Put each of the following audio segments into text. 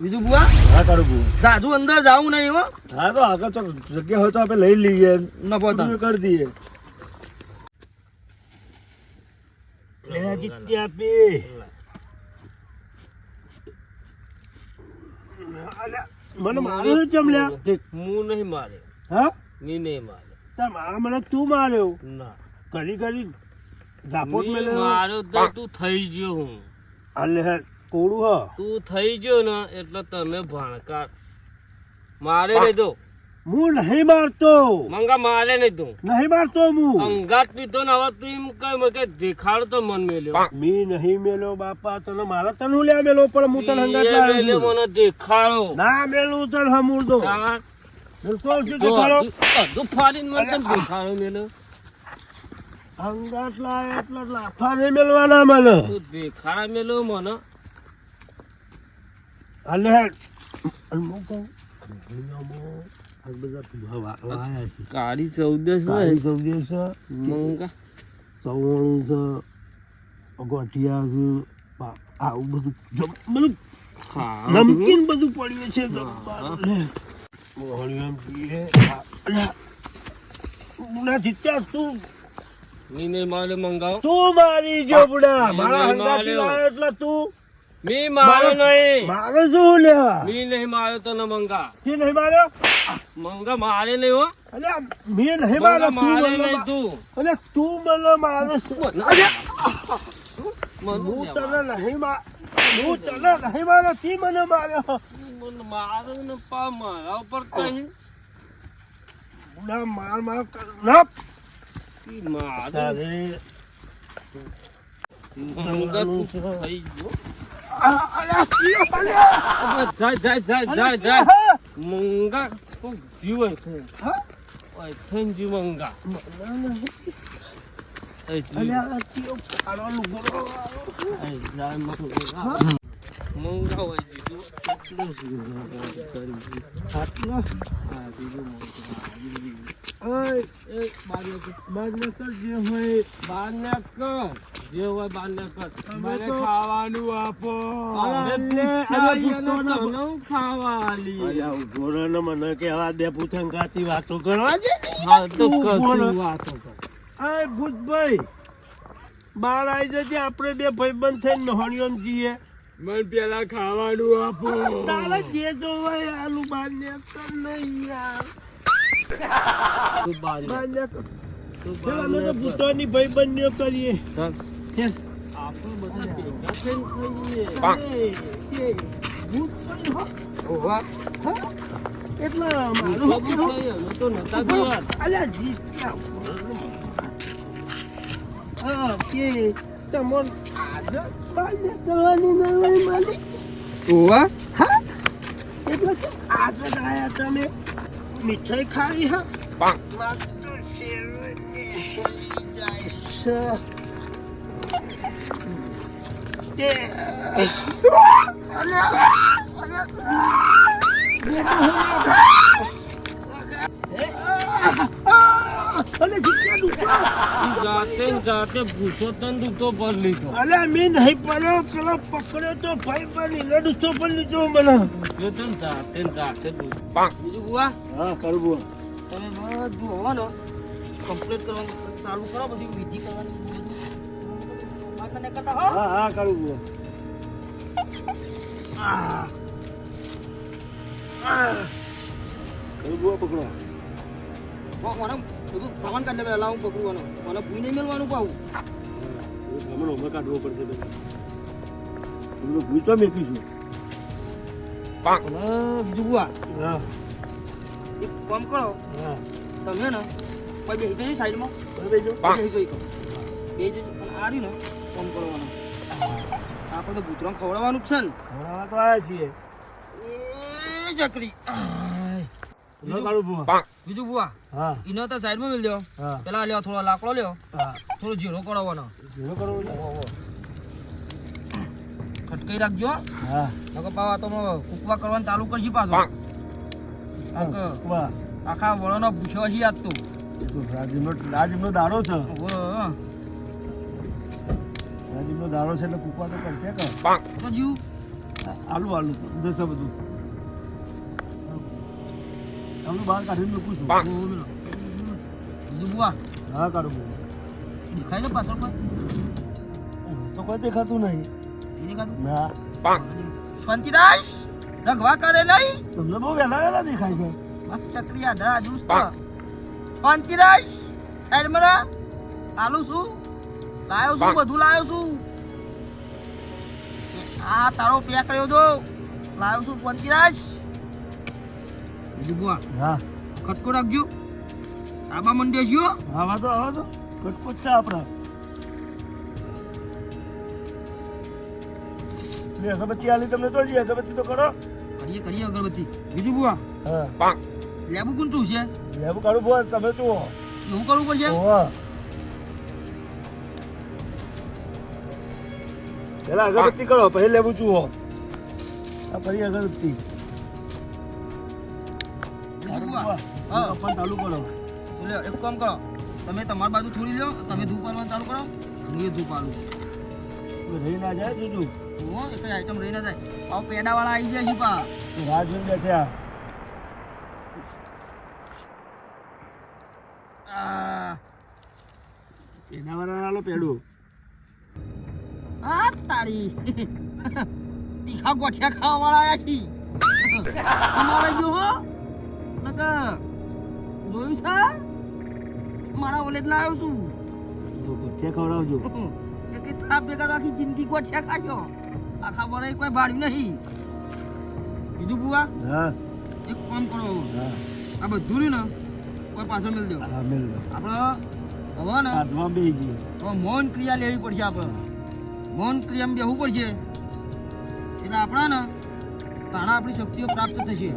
બીજું બુઆ? હા તારું બુ જાજુ અંદર જાવું નહીં હો. હા તો આગળ તો જગ્યા હોય તો આપણે લઈ લઈએ. નફો કરી દઈએ. લે જીત્યા પી મને માર્યો જમલ્યા હું નહીં મારે હા? ની નહીં મારે તાર મારા મને તું માર્યો? ના. કરી કરી ઝાપોટ મી માર્યો તો તું થઈ ગયો હું. અલે કોડું હ. તું થઈ ગયો ને એટલે તમે ભણકાર. મારે નહીં તો હું નહીં મારતો. મંગા મારે નહીં તું નહીં મારતો હું. અંગાત પીધો ને હવે તું એમ કઈ મને કે દેખાડ તો મન મેલ્યો. મી નહીં મેલ્યો બાપા તને મારા તને હું લ્યા મેલો પણ હું તને અંગાત લાવ્યો મેલ્યો મને દેખાડો. ના મેલું તને હમુર દો બિલકુલ શું દેખાડો? તું ફાડીને મને તને દેખાડો મેલ્યો? અંગાત લાય એટલે લાફા નહીં મેલવાના મને. તું દેખાડા મેલ્યો મને. અલે છે કાળી ચૌદસ કાળી સબ્જી છે છે ગોઠિયા છે આવું બધું બધું નમકીન બધું પડ્યું છે જમવાનું. લે. મોહણી આમ પીએ. આ- અલ્યા. ના જીત્યા તું મારે મંગાવો તું મારી જોબડા મારા હંગાથી એટલે તું મી મારો નહીં. મારો શું લેવા મી નહીં માર્યો તને મંગા. મી નહીં માર્યો? મંગા મારે નહીં હો. અલે મી નહીં માર્યો તું મારે નહીં તું. અલે તું મને મારે મને હું તને નહીં માર હું તને નહીં માર્યો તી મને માર્યો. મને મારે ને પા મારા ઉપર કઈ બુડા માર માર કર ના. ઈ મારે. મંગા તું થઈ ગયો. જાય જાય જાય જાય જાય મંગા તું જીવે છે? ઓય થઈને જીવ મંગા મંગા હોય બાજુ બાર જે. બાર ને કર જે હોય બાર ને કર તમે ખાવાનું આપો. અરે અલે, તું અલે, ખાઈ અને ભૂતોના તને ખાવા આલી. અલ્યા, ઊભો રહે ને મને કેવા દે પૂથંગાતી વાતો કરવા છે હા તો તું ઊભો રહે. કશું વાતો કર. અય ભૂતભાઈ બાર આવી જજે આપણે બે ભાઈબંધ થઈને નહોણીઓમ જઈએ. મને પેલા ખાવાનું આપો. તારે જે જોવાય આલુ બાર ને કર નહીં યાર. ની બાર ને ને કર. તું ચાલ બાર અમે તો ભૂતોની ભાઈબંધીઓ કરીએ. ચાલ. ચાલ. આપણે બધા ભેગા થઈને ખાઈએ. એ, એ, ભૂતભાઈ હો. ઓવા. એટલે મારું બધું શું કહેવું? ખાઈએ, અમે તો નતા ગયા. અલ્યા જીત્યા હા કે તમોન આજે બાને કરવાની નવાઈ મળી ઓવા. હા એટલે કે આજે જ આયા તમે મીઠાઈ ખાવી હા ને કમ્પ્લીટ કરવાનું ચાલુ કરો બધી વિધિ કરવાની. હા. હા કરતા હો હા હા કરવું કરવું પકડો. ઓ મને બધું સામાન કાઢી પહેલા હું પકડવાનું મને ભૂઈ નહીં મેળવાનું પાવું હમણાં હમણાં કાઢવો પડશે તમે એમનો ભૂચો મેકીશું અને બીજું બુઆ. હા. એક કામ કરો. હા. તમે ને કોઈ બેસી જજો સાઈડમાં. બેસી જઈ કહો બેસી જજો. પણ આ રહ્યું ને કામ કરવાનો. આપણે તો ભૂતરામ ખવડાવવાનું જ છે ને. ખવડાવવા તો આવ્યા છીએ. એ ચકરી. ન કાઢું બુઆ બીજું બુઆ ઇનો તો સાઈડમાં મેળ લ્યો. પેલા લ્યો થોડો લાકડો લ્યો. થોડો જીરો કરાવવાનો શું કરવું ખટકાઈ રાખજો હા. નકર પાવા તો કુકવા કરવાનું ચાલુ કરશી પાછો. આખા વળોનો પૂછ્યો છે આજ તો. રાજીનો દાડો છે. ઓવે, દાડો છે એટલે કૂકવા તો કરશે કે? આલુ આલુ. દસ બધું. તમને બહાર કાઢીને મૂકું છું. બુઆ હા કાઢું દેખાય ને પાછળ કોઈ? તો કોઈ દેખાતું નહીં. દેખાતું? ના. શાંતિદાસ રગવા કરે નહીં? તમને બહુ વહેલા વહેલા દેખાય છે. આ ચક્રિયા ધરા દુસ્ત શાંતિદાસ સાઈડ મરા આલુ શું? લાયો છું બધું લાયો છું. આ તારો પેક કર્યો જો. લાયો છું શાંતિરાજ બીજું હા. કટકો રાખજો. આબા મંડ્યો છો હા. તો આવા તો કટકો છે આપણા લે અગરબત્તી આલી તમને તો જી અગરબત્તી તો કરો. કરીએ કરીએ અગરબત્તી. બીજું બુઆ હા. લેબુ કોણ છે? લેબુ કાઢું બોલ તમે તો એવું કરવું પડશે? પેલા અગરબત્તી કરો પછી લેવું જુઓ. આ પછી અગરબત્તી. પણ ચાલુ કરો. એટલે એક કામ કરો. તમે તમારી બાજુ છોડી લો તમે ધૂપ આલવાનું ચાલુ કરો. હું એ ધૂપ આલું રહી ના જાય જોજો હો એક આઈટમ રહી ના જાય. આવો પેડા વાળા આવી જાય છે પા રાહ જોઈને બેઠ્યા. આ. એના વાળા આલો પેડું. આ તાળી. તીખા ગોઠિયા ખાવા વાળા આયા છી. અમારે જો હો. નકર જોયું છે? મારા ઓલે જ લાવ્યો છું. જો ગોઠિયા ખવડાવજો એક એક થાપ ભેગા તો આખી જિંદગી ગોઠિયા ખાજો આખા વરાય કોઈ ભાડ્યું નહીં. બીજું બુઆ હા. એક કામ કરો. આ બધું ને કોઈ પાછો મેળ દો. હા મેલ આપણે હવે ને હવે મૌન ક્રિયા લેવી પડશે આપણે મૌન ક્રિયામાં બેહવું પડશે. એટલે આપણા ને તાણા આપણી શક્તિઓ પ્રાપ્ત થશે.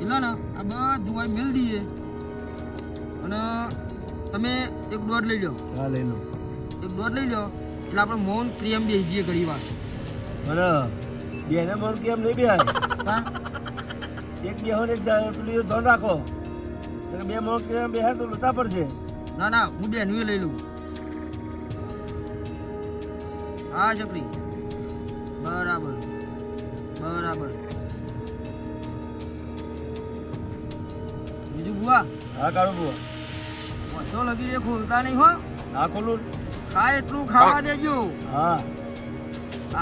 એટલે ને આ બધું આ મેળ દઈએ અને તમે એક દોઢ લઈ લો હા લઈ લો. એક દોઢ લઈ લો એટલે આપણે મૌન ક્રિયામાં બેસી જઈએ ઘણી વાર. બરાબર. બેને મૌન કેમ નહીં બેહાય. હા? એક બે હોય ને એક જાય પેલું ધોન રાખો. એટલે બે મણ કેમ બેહાય તો લોટા પડશે. ના ના હું બેનું લઈ લઉં. હા છોકરી. બરાબર. બરાબર. બીજું બુઆ? હા કાળુ બુઆ. ઓછો લગી એ ખોલતા નહીં હો. ના ખોલું. ખાય એટલું ખાવા દેજો. હા.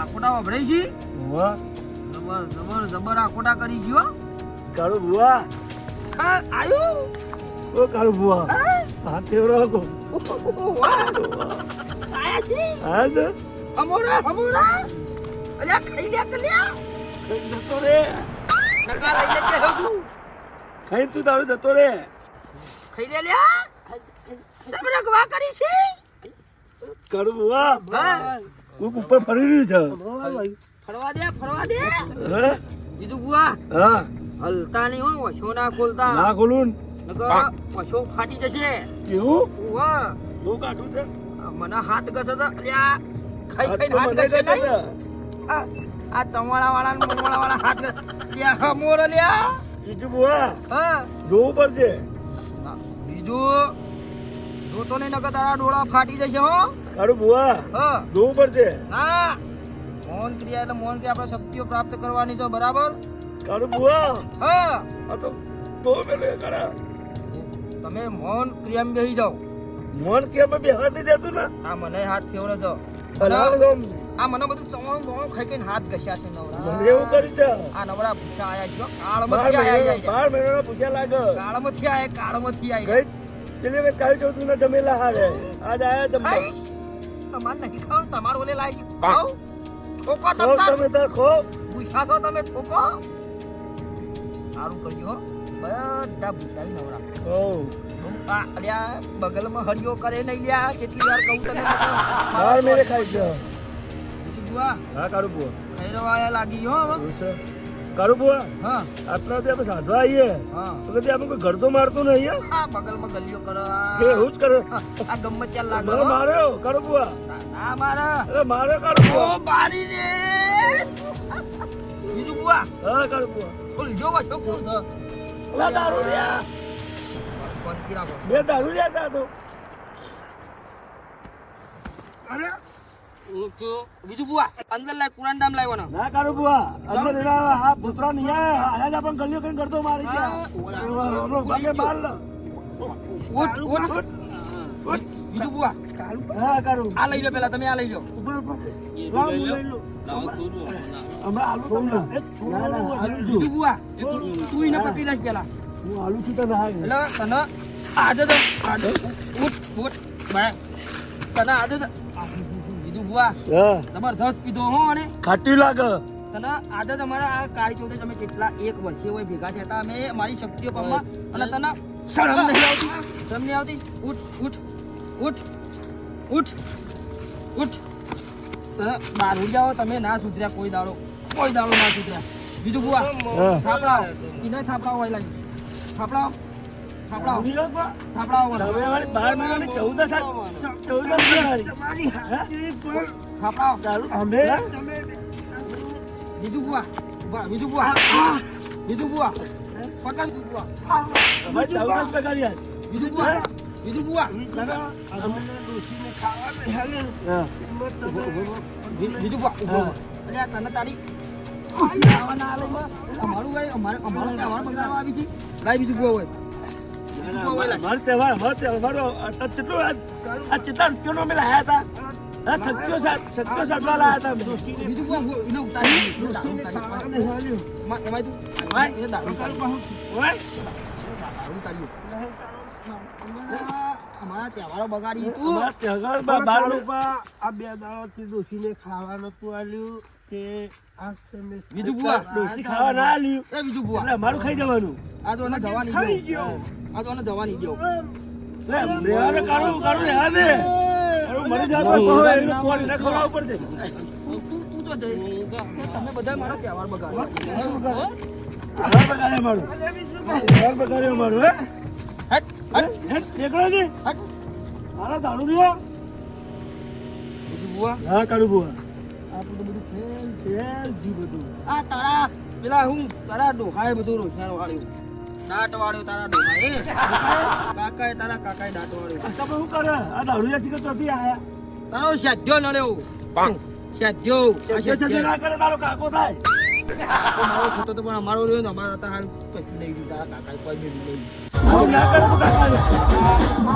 આકોટા વભરાઈ છી? બુઆ. જબર જબર જબર આકોટા કરી છી હો. કાળો બુઆ. હા આયુ. ઓ કાઢું બુઆ. હા? તેવડો કો આયા છી? હા હમોરા હમોરા અલ્યા ખાઈ લ્યા? કલ્યા ખાઈ જતો રે. નકા લઈને બેઠો છું. ખાઈ તું તારું જતો રે. ખાઈ લે લ્યા? તમે રગવા કરી છે? બુઆ હા. કોક ઉપર ફરી રહ્યું છે. ફરવા દે ફરવા દે. હા? બીજું બુઆ હા. હલતા નહીં હો વછો ના ખોલતા. ના ખોલું નકર વછો ફાટી જશે. કેવું ઉવા બહુ કાઢું છે. મને હાથ ઘસે અલ્યા ખાઈ ખાઈને તો હાથ મને ઘસે ઘસે નહીં આ આ ચમવાળા વાળા ને વાળા હાથ લ્યા હમોર લ્યા. બીજું બુઆ હા. જોવું પડશે. બીજું? જોતો નહીં નકર તારા ડોળા ફાટી જશે હો. તારું બુઆ હા. જોવું પડશે. ના. મૌન ક્રિયા એટલે મૌન ક્રિયા આપણે શક્તિઓ પ્રાપ્ત કરવાની છે બરાબર? તારું બુઆ હા. આ તો તો મેલે કરા. તમે મૌન ક્રિયામાં બેસી જાઓ. મન ક્રિયામાં નથી દેતું ને? આ મને હાથ ફેવરે છે. આ મને બધું ચવાણું બવાણું ખાઈ ખાઈને હાથ ઘસ્યા છે નવરા. એવું કરી છે. આ નવરા ભૂસા આયા છે કાળમાંથી આયા છે બાર મહિનાના પૂછ્યા લાગે. કાળમાંથી આયા કાળમાંથી ગઈ આયા પેલી વખત કાળી ચૌદસ ના જમેલા હારે. આજ આયા જમવા. તમાર નહીં ખાવ તમારે ઓલે લાગી ખાવ ઠોકો ખાઓ તમ તમે તાર ખો ભૂસા તો તમે ઠોકો. સારું કરજો હો. બધા ભૂસાઈ નવરા. ઓ આ અલ્યા બગલમાં હરિયો કરે નહીં લ્યા કેટલી વાર કહું તને ખાઈ છે બીજું બુઆ હા બુઆ. લાગી હો હવે એવું બુઆ હા. આટલા સુધી આપણે સાધવા આવીએ. હા. તો કદી આપણે કોઈ ઘર તો મારતું નહીં હે? બગલમાં ગલિયો કરો કે એવું જ કરે. આ ગમે ત્યાં લાગે. માર્યો કાળું બુઆ. ના મારા. અરે માર્યો કાળું ઓ બારી રે. બીજું બુઆ. હા કાળું બુઆ. ફૂલ જો વાછો કોણ છે અલા દારૂ લ્યા બે દારૂ લ્યા તા તો. અરે? બીજું બુઆ અંદર લાય કુરાન ડામ લાવ્યો ના કાઢું બુઆ અંદર એના આ પુતરા નહીં આયા આયા જ પણ ગલીઓ કઈ કરતો મારી ગયા ભાગે બાર ઉઠ ઉઠ. ઉઠ. બીજું બુઆ. હા કાઢું આ લઈ લો પેલા તમે આ લઈ લો. ઉપર ઉપર. લાવ હું લઈ લઉં. હમણાં. આલુ તમને. બીજું બુઆ. તું એને પકડી લાશ પેલા. હું આલુ છું તને હા એટલે તને આજે તો આજે ઉઠ ઉઠ બે. તને આજે તો બીજું બુઆ તમારે જબરદસ્ત પીધો હો અને ખાટી લાગે. તને આજે તમારા આ કાળી ચૌદશ તમે કેટલા એક વર્ષે હોય ભેગા થયા હતા અમે મારી શક્તિઓ પમવા અને તને શરમ નહીં આવતી શરમ નહીં આવતી. ઉઠ ઉઠ ઉઠ ઉઠ ઉઠ. તને બહાર જાઓ તમે ના સુધર્યા કોઈ દાડો કોઈ દાડો ના સુધર્યા. બીજું બુઆ થાપડા થાપડાઓ થાપડા હોય લાગી થાપડાઓ. થાપડાઓ. થાપડાઓ તમે વળો. વાળી બાર મહિનાની ચૌદ ચૌદ અમે બીજું બુઆ બુઆ, બીજું બુઆ બીજું બુઆ પકડ બીજું બુઆ બીજું બુઆ બીજું બુઆ બીજું બુઆ. તને તારી બીજું બુઆ હોય અમારો તહેવાર અમારો તહેવાર અમારો આ કેટલો આ કેટલા રૂપિયાનો અમે લાયા હતા છત્રીસો છત્રીસો સાતમાં લાયા હતા બીજું. એમાં એમાં તું ભાઈ. એને દારૂ ઉતારી. ઓય દારૂ ઉતારી. અમારા તહેવારો બગાડી અમારા તહેવારમાં બાર આ બે દાડાથી ડોશીને ખાવા નતું આલ્યું તે તમે બીજું બુઆ ડોસી ખાવા ના આલ્યું. એ બીજું બુઆ. એટલે અમારું ખાઈ જવાનું. આ તો એને જવા ખાઈ ગયો. આ તો એને લે મરી તો કહો એને કોણ? તું તું તું તો જઈ. તમે બધા મારો તહેવાર બગાડ્યો તહેવાર બગાડે. અમારું તહેવાર બગાડે અમારું હે? હટ હટ. હેટ નીકળો જી. હટ. મારા દારૂ રહ્યો બુઆ હા કાળું બુઆ આપણું તો બધું ફેલ ફેલ જી બધું. આ તારા પેલા હું તારા ડોહાએ બધું રોજનારો વાળ્યું દાંત વાળ્યો તારા ડોહાએ. કાકાએ તારા કાકાએ દાંત વાળ્યો. તમે શું કરે? આ દારૂ કે આયા? તારો શાધ્યો નડ્યો ના કરે તારો કાકો થાય. મારો થતો તો પણ અમારો રહ્યો ને અમારા તો હાલ કશું નહીં તારા કાકાએ કોઈ નહીં આવું ના કરે તો કાકા